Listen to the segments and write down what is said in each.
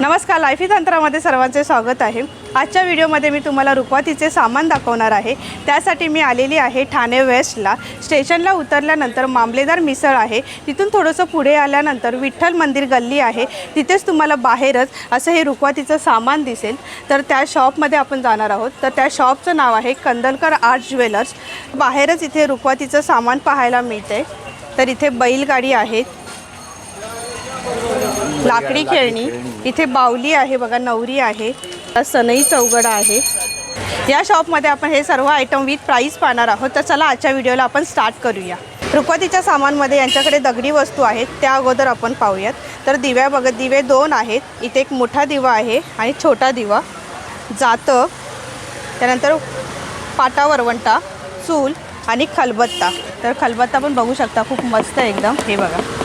नमस्कार लाईफी तंत्रामध्ये सर्वांचे स्वागत आहे. आजच्या व्हिडिओमध्ये मी तुम्हाला रुखवातीचे सामान दाखवणार आहे. त्यासाठी मी आलेली आहे ठाणे वेस्टला. स्टेशनला उतरल्यानंतर मामलेदार मिसळ आहे. तिथून थोडंसं पुढे आल्यानंतर विठ्ठल मंदिर गल्ली आहे. तिथेच तुम्हाला बाहेरच असं हे रुखवातीचं सामान दिसेल. तर त्या शॉपमध्ये आपण जाणार आहोत. तर त्या शॉपचं नाव आहे कंदलकर आर्ट ज्वेलर्स. बाहेरच इथे रुखवातीचं सामान पाहायला मिळते तर इथे बैलगाडी आहेत लाकडी खेळणी. इथे बावली आहे बघा नवरी आहे सनई चौगडा आहे. या शॉपमध्ये आपण हे सर्व आयटम विथ प्राईस पाहणार आहोत. तर चला आजच्या व्हिडिओला आपण स्टार्ट करूया. रुखवतीच्या सामानमध्ये यांच्याकडे दगडी वस्तू आहेत त्या अगोदर आपण पाहूयात. तर दिव्या बघत दिवे दोन आहेत. इथे एक मोठा दिवा आहे आणि छोटा दिवा. जातं. त्यानंतर पाटा वरवंटा चूल आणि खलबत्ता. तर खलबत्ता पण बघू शकता खूप मस्त आहे एकदम. हे बघा.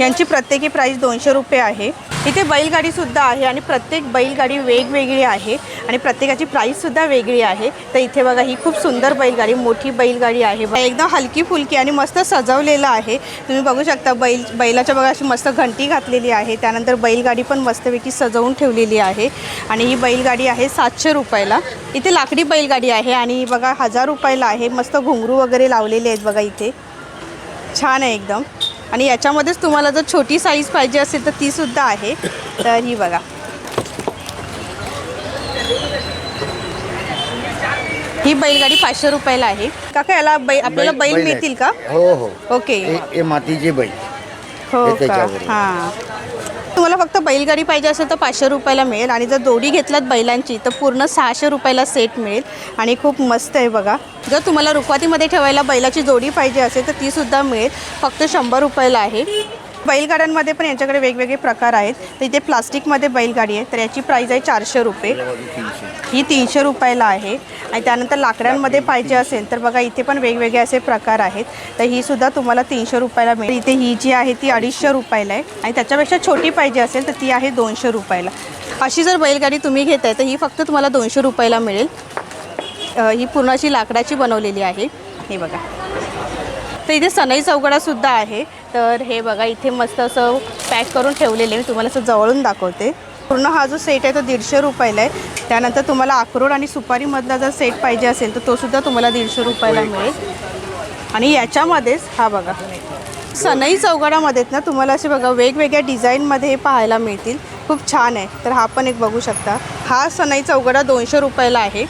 यांची प्रत्येकी प्राईस दोनशे रुपये आहे. इथे बैलगाडीसुद्धा आहे आणि प्रत्येक बैलगाडी वेगवेगळी आहे आणि प्रत्येकाची प्राईससुद्धा वेगळी आहे. तर इथे बघा ही खूप सुंदर बैलगाडी मोठी बैलगाडी आहे. एकदम हलकी फुलकी आणि मस्त सजवलेलं आहे. तुम्ही बघू शकता बैल बैलाच्या बघा अशी मस्त घंटी घातलेली आहे. त्यानंतर बैलगाडी पण मस्तपैकी सजवून ठेवलेली आहे. आणि ही बैलगाडी आहे सातशे रुपयाला. इथे लाकडी बैलगाडी आहे आणि बघा हजार रुपयाला आहे. मस्त घुंगरू वगैरे लावलेले आहेत बघा इथे. छान आहे एकदम. आणि याच्यामध्येच तुम्हाला जर छोटी साईज पाहिजे असेल तर ती सुद्धा आहे. तर ही बघा. ही बैलगाडी पाचशे रुपयाला आहे. काका याला बै आपल्याला बैल. मिळतील का? हो हो. ओके हे मातीचे बैल. हो का. हां. तुम्हाला फक्त बैलगाडी पाहिजे असेल तर पाचशे रुपयाला मिळेल. आणि जर जोडी घेतलात बैलांची तर पूर्ण सहाशे रुपयाला सेट मिळेल. आणि खूप मस्त आहे बघा. जर तुम्हाला रुखवातीमध्ये ठेवायला बैलाची जोडी पाहिजे असेल तर तीसुद्धा मिळेल. फक्त शंभर रुपयाला आहे. बैलगाड्यांमध्ये पण यांच्याकडे वेगवेगळे प्रकार आहेत. तर इथे प्लास्टिकमध्ये बैलगाडी आहे. तर याची प्राईज आहे चारशे रुपये. ही तीनशे रुपयाला आहे. आणि त्यानंतर लाकड्यांमध्ये पाहिजे असेल तर बघा इथे पण वेगवेगळे असे प्रकार आहेत. तर ही सुद्धा तुम्हाला तीनशे रुपयाला मिळेल. इथे ही जी आहे ती अडीचशे रुपयाला आहे. आणि त्याच्यापेक्षा छोटी पाहिजे असेल तर ती आहे दोनशे रुपयाला. अशी जर बैलगाडी तुम्ही घेत आहे तर ही फक्त तुम्हाला दोनशे रुपयाला मिळेल. ही पूर्ण अशी लाकडाची बनवलेली आहे. हे बघा. तर इथे सनई चौघडासुद्धा आहे. तर हे बघा इथे मस्त असं पॅक करून ठेवलेले मी तुम्हाला असं जवळून दाखवते. पूर्ण हा जो सेट आहे तो दीडशे रुपयाला आहे. त्यानंतर तुम्हाला अक्रोड आणि सुपारीमधला जर सेट पाहिजे असेल तर तो सुद्धा तुम्हाला दीडशे रुपयाला मिळेल. आणि याच्यामध्येच हा बघा सनई चौघडामध्येच ना तुम्हाला असे बघा वेगवेगळ्या डिझाईनमध्ये हे पाहायला मिळतील. खूप छान आहे. तर हा पण एक बघू शकता. हा सनई चौघडा दोनशे रुपयाला आहे.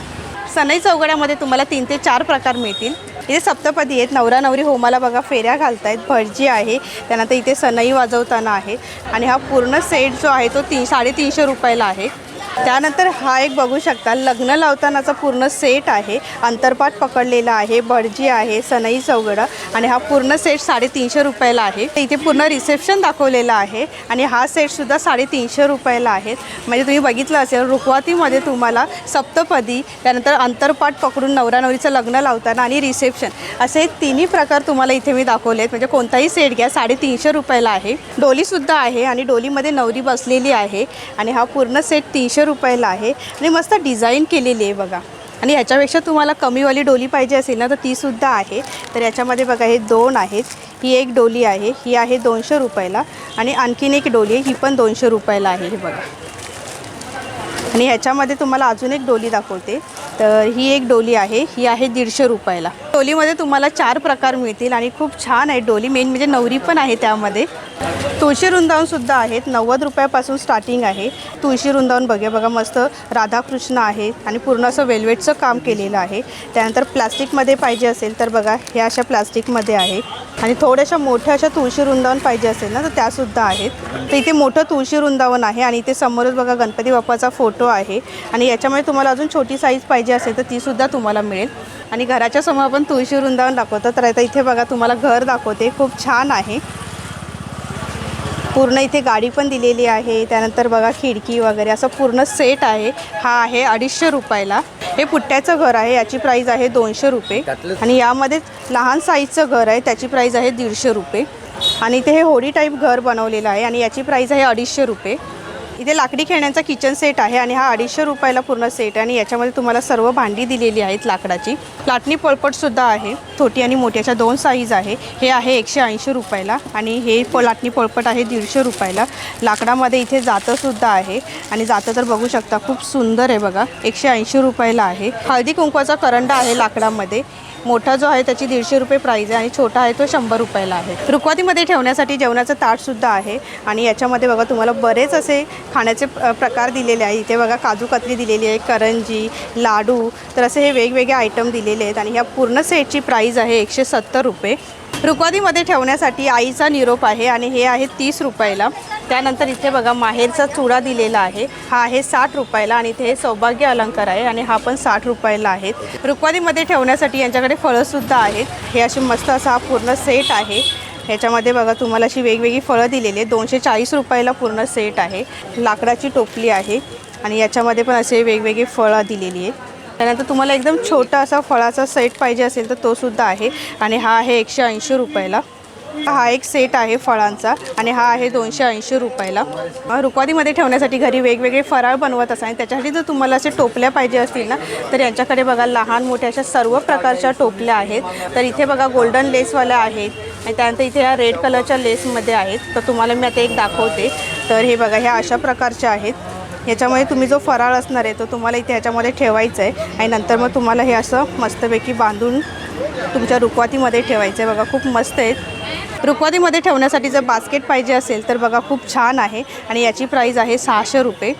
सनई चौघड्यामध्ये तुम्हाला तीन ते चार प्रकार मिळतील. इथे सप्तपदी आहेत. नवरा नवरी होमाला बघा फेऱ्या घालतायत. भटजी आहे. त्यानंतर इथे सनई वाजवताना आहे. आणि हा पूर्ण सेट जो आहे तो ती साडेतीनशे रुपयाला आहे. त्यानंतर हा एक बघू शकता लग्न लावतानाचा पूर्ण सेट आहे. अंतरपाठ पकडलेला आहे भटजी आहे सनई चौघडा आणि हा पूर्ण सेट साडेतीनशे रुपयाला आहे. इथे पूर्ण रिसेप्शन दाखवलेला आहे आणि हा सेटसुद्धा साडेतीनशे रुपयाला आहे. म्हणजे तुम्ही बघितलं असेल रुखवातीमध्ये तुम्हाला सप्तपदी त्यानंतर अंतरपाठ पकडून नवरा नवरीचं लग्न लावताना आणि रिसेप्शन असे तिन्ही प्रकार तुम्हाला इथे मी दाखवले आहेत म्हणजे कोणताही सेट घ्या साडेतीनशे रुपयाला आहे. डोलीसुद्धा आहे आणि डोलीमध्ये नवरी बसलेली आहे आणि हा पूर्ण सेट तीनशे रुपयाला आहे. आणि मस्त डिझाईन केलेली आहे बघा. आणि ह्याच्यापेक्षा तुम्हाला कमीवाली डोली पाहिजे असेल ना तर तीसुद्धा आहे. तर याच्यामध्ये बघा हे दोन आहेत. ही एक डोली आहे. ही आहे दोनशे रुपयाला. आणि आणखीन एक डोली आहे. ही पण दोनशे रुपयाला आहे. हे बघा. आणि ह्याच्यामध्ये तुम्हाला अजून एक डोली दाखवते. तर ही एक डोली आहे ही आहे दीडशे रुपयाला. डोलीमध्ये तुम्हाला चार प्रकार मिळतील आणि खूप छान आहे डोली. मेन म्हणजे नवरी पण आहे त्यामध्ये. तुळशी वृंदावनसुद्धा आहेत नव्वद रुपयापासून स्टार्टिंग आहे. तुळशी वृंदावन बघा बघा मस्त राधाकृष्ण आहे आणि पूर्ण असं वेल्वेटचं काम केलेलं आहे. त्यानंतर प्लास्टिकमध्ये पाहिजे असेल तर बघा हे अशा प्लास्टिकमध्ये आहे. आणि थोड्याशा मोठ्या अशा तुळशी वृंदावन पाहिजे असेल ना तर त्यासुद्धा आहेत. तर इथे मोठं तुळशी वृंदावन आहे आणि इथे समोरच बघा गणपती बाप्पाचा फोटो आहे. आणि याच्यामध्ये तुम्हाला अजून छोटी साईज पाहिजे असेल तर तीसुद्धा तुम्हाला मिळेल. आणि घराच्या समोर आपण तुळशी वृंदावन दाखवतो. तर आता इथे बघा तुम्हाला घर दाखवते. खूप छान आहे. पूर्ण इथे गाडी पण दिलेली आहे. त्यानंतर बघा खिडकी वगैरे असं पूर्ण सेट आहे. हा आहे अडीचशे रुपयाला. हे पुट्ट्याचं घर आहे. याची प्राईज आहे दोनशे रुपये. आणि यामध्ये लहान साईजचं घर आहे. त्याची प्राईज आहे दीडशे रुपये. आणि इथे हे होडी टाईप घर बनवलेलं आहे. आणि याची प्राईज आहे अडीचशे रुपये. इथे लाकडी खेळण्यांचा किचन सेट आहे आणि हा अडीचशे रुपयाला पूर्ण सेट आहे आणि याच्यामध्ये तुम्हाला सर्व भांडी दिलेली आहेत लाकडाची. लाटणी पळपटसुद्धा आहे. छोटी आणि मोठ्याच्या दोन साईज आहे. हे आहे एकशे ऐंशी रुपयाला आणि हे प लाटणी पळपट आहे दीडशे रुपयाला. लाकडामध्ये इथे जातंसुद्धा आहे आणि जातं तर बघू शकता खूप सुंदर आहे बघा. एकशे ऐंशी रुपयाला आहे. हळदी कुंकवाचा करंडा आहे लाकडामध्ये. मोठा जो आहे त्याची दीडशे रुपये प्राईज आहे आणि छोटा आहे तो शंभर रुपयाला आहे. रुखवातीमध्ये ठेवण्यासाठी जेवणाचं ताटसुद्धा आहे आणि याच्यामध्ये बघा तुम्हाला बरेच असे खाण्याचे प्रकार दिलेले आहे. इथे बघा काजू कतली दिलेली आहे करंजी लाडू तर असे हे वेगवेगळे आयटम दिलेले आहेत आणि ह्या पूर्ण सेटची प्राईज आहे एकशे सत्तर रुपये. रुकवादीमध्ये ठेवण्यासाठी आईचा निरोप आहे आणि हे आहे तीस रुपयाला. त्यानंतर इथे बघा माहेरचा चुडा दिलेला आहे. हा आहे साठ रुपयाला आणि इथे हे सौभाग्य अलंकार आहे आणि हा पण साठ रुपयाला आहेत रुकवादीमध्ये ठेवण्यासाठी यांच्याकडे फळंसुद्धा आहेत. हे अशी मस्त असा हा पूर्ण सेट आहे. ह्याच्यामध्ये बघा तुम्हाला अशी वेगवेगळी फळं दिलेली आहे दोनशे चाळीस रुपयाला पूर्ण सेट आहे. लाकडाची टोपली आहे आणि याच्यामध्ये पण असे वेगवेगळी फळं दिलेली आहे त्यानंतर तुम्हाला एकदम छोटा असा फळाचा सेट पाहिजे असेल तर तो सुद्धा आहे. आणि हा आहे एकशे ऐंशी रुपयाला. हा एक सेट आहे फळांचा आणि हा आहे दोनशे ऐंशी रुपयाला. रुपादीमध्ये ठेवण्यासाठी घरी वेगवेगळे फराळ बनवत असा आणि त्याच्यासाठी जर तुम्हाला असे टोपल्या पाहिजे असतील ना तर यांच्याकडे बघा लहान मोठ्या अशा सर्व प्रकारच्या टोपल्या आहेत. तर इथे बघा गोल्डन लेसवाल्या आहेत आणि त्यानंतर इथे ह्या रेड कलरच्या लेसमध्ये आहेत. तर तुम्हाला मी आता एक दाखवते. तर हे बघा ह्या अशा प्रकारच्या आहेत. याच्यामध्ये तुम्ही जो फराळ असणार आहे तो तुम्हाला इथे ह्याच्यामध्ये ठेवायचा आहे. आणि नंतर मग तुम्हाला हे असं मस्तपैकी बांधून तुमच्या रुखवातीमध्ये ठेवायचं आहे. बघा खूप मस्त आहेत रुखवातीमध्ये ठेवण्यासाठी जर बास्केट पाहिजे असेल तर बघा खूप छान आहे. आणि याची प्राईज आहे सहाशे रुपये.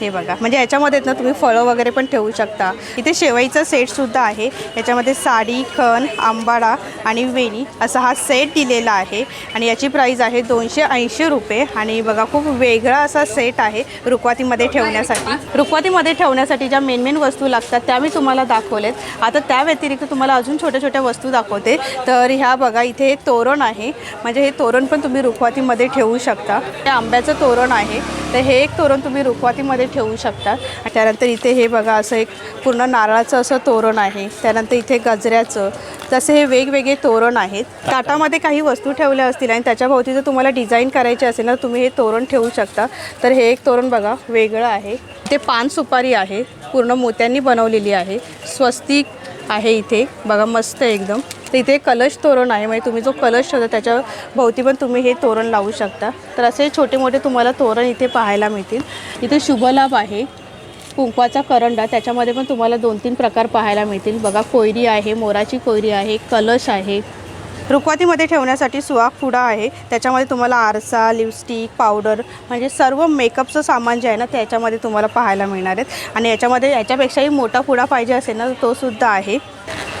हे बघा. म्हणजे याच्यामध्ये ना तुम्ही फळं वगैरे पण ठेवू शकता. इथे शेवईचा सेटसुद्धा आहे. याच्यामध्ये साडी खण आंबाडा आणि वेणी असा हा सेट दिलेला आहे. आणि याची प्राईज आहे दोनशे ऐंशी रुपये. आणि बघा खूप वेगळा असा सेट आहे रुखवातीमध्ये ठेवण्यासाठी. रुखवातीमध्ये ठेवण्यासाठी ज्या मेन मेन वस्तू लागतात त्या मी तुम्हाला दाखवलेत. आता त्या व्यतिरिक्त तुम्हाला अजून छोट्या छोट्या वस्तू दाखवते. तर ह्या बघा इथे एक तोरण आहे. म्हणजे हे तोरण पण तुम्ही रुखवातीमध्ये ठेवू शकता. हे आंब्याचं तोरण आहे. तर हे एक तोरण तुम्ही रुखवाती रुखवातीमध्ये ठेवू शकता त्यानंतर इथे हे बघा असं एक पूर्ण नारळाचं असं तोरण आहे. त्यानंतर इथे गजऱ्याचं तसे हे वेगवेगळे तोरण आहेत. ताटामध्ये काही वस्तू ठेवल्या असतील आणि त्याच्याभोवती जर तुम्हाला डिझाईन करायची असेल ना तुम्ही हे तोरण ठेवू शकता. तर हे एक तोरण बघा वेगळं आहे. ते पान सुपारी आहे पूर्ण मोत्यांनी बनवलेली आहे. स्वस्तिक आहे इथे. बघा मस्त आहे एकदम. तर इथे कलश तोरण आहे. म्हणजे तुम्ही जो कलश ठेवता त्याच्या भोवती पण तुम्ही हे तोरण लावू शकता. तर असे छोटे मोठे तुम्हाला तोरण इथे पाहायला मिळतील. इथे शुभलाभ आहे. कुंकवाचा करंडा त्याच्यामध्ये पण तुम्हाला दोन तीन प्रकार पाहायला मिळतील. बघा कोयरी आहे मोराची कोयरी आहे कलश आहे. रुखवातीमध्ये ठेवण्यासाठी सुहाग फुडा आहे. त्याच्यामध्ये तुम्हाला आरसा लिपस्टिक पावडर म्हणजे सर्व मेकअपचं सामान जे आहे ना त्याच्यामध्ये तुम्हाला पाहायला मिळणार आहेत. आणि याच्यामध्ये याच्यापेक्षाही मोठा फुडा पाहिजे असेल ना तोसुद्धा आहे.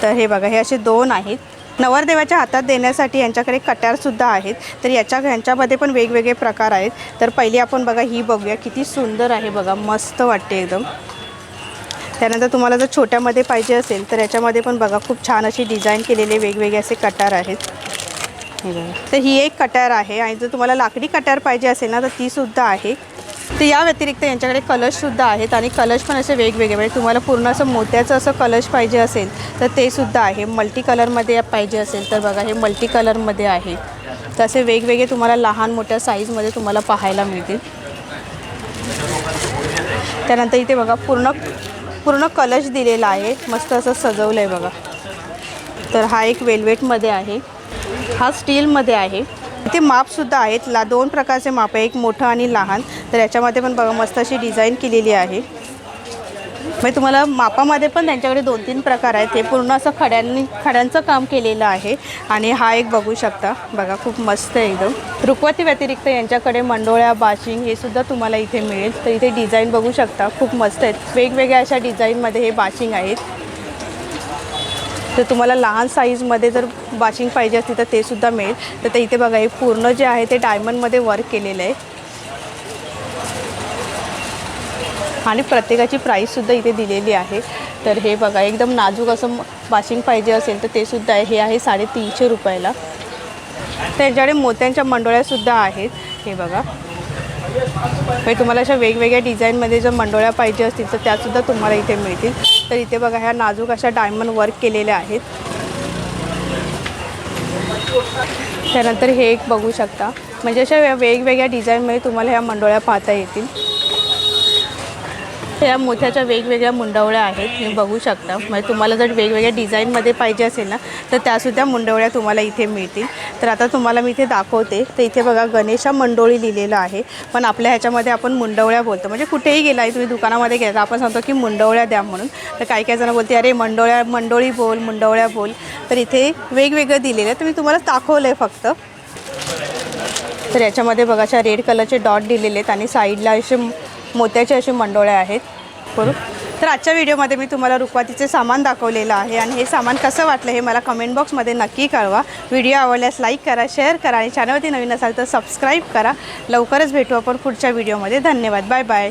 तर हे बघा हे असे दोन आहेत. नवरदेवाच्या हातात देण्यासाठी यांच्याकडे कट्यारसुद्धा आहेत. तर याच्या ह्यांच्यामध्ये पण वेगवेगळे प्रकार आहेत. तर पहिली आपण बघा ही बघूया. किती सुंदर आहे बघा मस्त वाटते एकदम. त्यानंतर तुम्हाला जर छोट्यामध्ये पाहिजे असेल तर याच्यामध्ये पण बघा खूप छान अशी डिझाईन केलेले वेगवेगळे असे कटार आहेत. तर ही एक कटार आहे आणि जर तुम्हाला लाकडी कट्यार पाहिजे असेल ना तर तीसुद्धा आहे. तर या व्यतिरिक्त यांच्याकडे कलशसुद्धा आहेत आणि कलश पण असे वेगवेगळे म्हणजे तुम्हाला पूर्ण असं मोत्याचं असं कलश पाहिजे असेल तर ते सुद्धा आहे. मल्टी कलरमध्ये पाहिजे असेल तर बघा हे मल्टी कलरमध्ये आहे. तसे वेगवेगळे तुम्हाला लहान मोठ्या साईजमध्ये तुम्हाला पाहायला मिळतील. त्यानंतर इथे बघा पूर्ण पूर्ण कलश दिलेला आहे. मस्त असं सजवलं आहे बघा. तर हा एक वेल्वेटमध्ये आहे. हा स्टीलमध्ये आहे. इथे मापसुद्धा आहेत. ला दोन प्रकारचे माप आहे. एक मोठं आणि लहान. तर याच्यामध्ये पण बघा मस्त अशी डिझाईन केलेली आहे. म्हणजे तुम्हाला मापामध्ये पण त्यांच्याकडे दोन तीन प्रकार आहेत. हे पूर्ण असं खड्यांनी खड्यांचं काम केलेलं आहे. आणि हा एक बघू शकता. बघा खूप मस्त आहे एकदम. रुखवती व्यतिरिक्त यांच्याकडे मंडोळ्या बाशिंग हे सुद्धा तुम्हाला इथे मिळेल. तर इथे डिझाईन बघू शकता. खूप मस्त आहेत. वेगवेगळ्या अशा डिझाईनमध्ये हे बाशिंग आहेत. तर तुम्हाला लहान साईजमध्ये जर बाशिंग पाहिजे असतील तर ते सुद्धा मिळेल. तर ते इथे बघा हे पूर्ण जे आहे ते डायमंडमध्ये वर्क केलेलं आहे. आणि प्रत्येकाची प्राईससुद्धा इथे दिलेली आहे. तर हे बघा एकदम नाजूक असं वाशिंग पाहिजे असेल तर ते सुद्धा आहे. हे आहे साडेतीनशे रुपयाला. त्यांच्याकडे मोत्यांच्या मंडोळ्यासुद्धा आहेत. हे बघा. म्हणजे तुम्हाला अशा वेगवेगळ्या डिझाईनमध्ये जर मंडोळ्या पाहिजे असतील तर त्यासुद्धा तुम्हाला इथे मिळतील. तर इथे बघा ह्या नाजूक अशा डायमंड वर्क केलेल्या आहेत. त्यानंतर हे एक बघू शकता. म्हणजे अशा वेगवेगळ्या डिझाईनमध्ये तुम्हाला ह्या मंडोळ्या पाहता येतील. ह्या मोत्याच्या वेगवेगळ्या मुंडवळ्या आहेत. तुम्ही बघू शकता. म्हणजे तुम्हाला जर वेगवेगळ्या डिझाईनमध्ये पाहिजे असेल ना तर त्यासुद्धा मुंडवळ्या तुम्हाला इथे मिळतील. तर आता तुम्हाला मी इथे दाखवते. तर इथे बघा गणेशा मंडोळी लिहिलेलं आहे. पण आपल्या ह्याच्यामध्ये आपण मुंडवळ्या बोलतो. म्हणजे कुठेही गेला तुम्ही दुकानामध्ये गेला तर आपण सांगतो की मुंडवळ्या द्या म्हणून. तर काही काही जण बोलते अरे मंडोळ्या मंडोळी बोल मुंडवळ्या बोल. तर इथे वेगवेगळं दिलेलं आहे. तर मी तुम्हाला दाखवलं आहे फक्त. तर याच्यामध्ये बघा अशा रेड कलरचे डॉट दिलेले आहेत आणि साईडला असे मोत्याचे असे मंडोळे आहेत. बरोबर तर आजच्या व्हिडिओमध्ये मी तुम्हाला रुखवातीचे सामान दाखवलेलं आहे आणि हे सामान कसं वाटलं हे मला कमेंट बॉक्समध्ये नक्की कळवा. व्हिडिओ आवडल्यास लाईक करा शेअर करा आणि चॅनलवरती नवीन असाल तर सबस्क्राईब करा. लवकरच भेटू आपण पुढच्या व्हिडिओमध्ये. धन्यवाद. Bye bye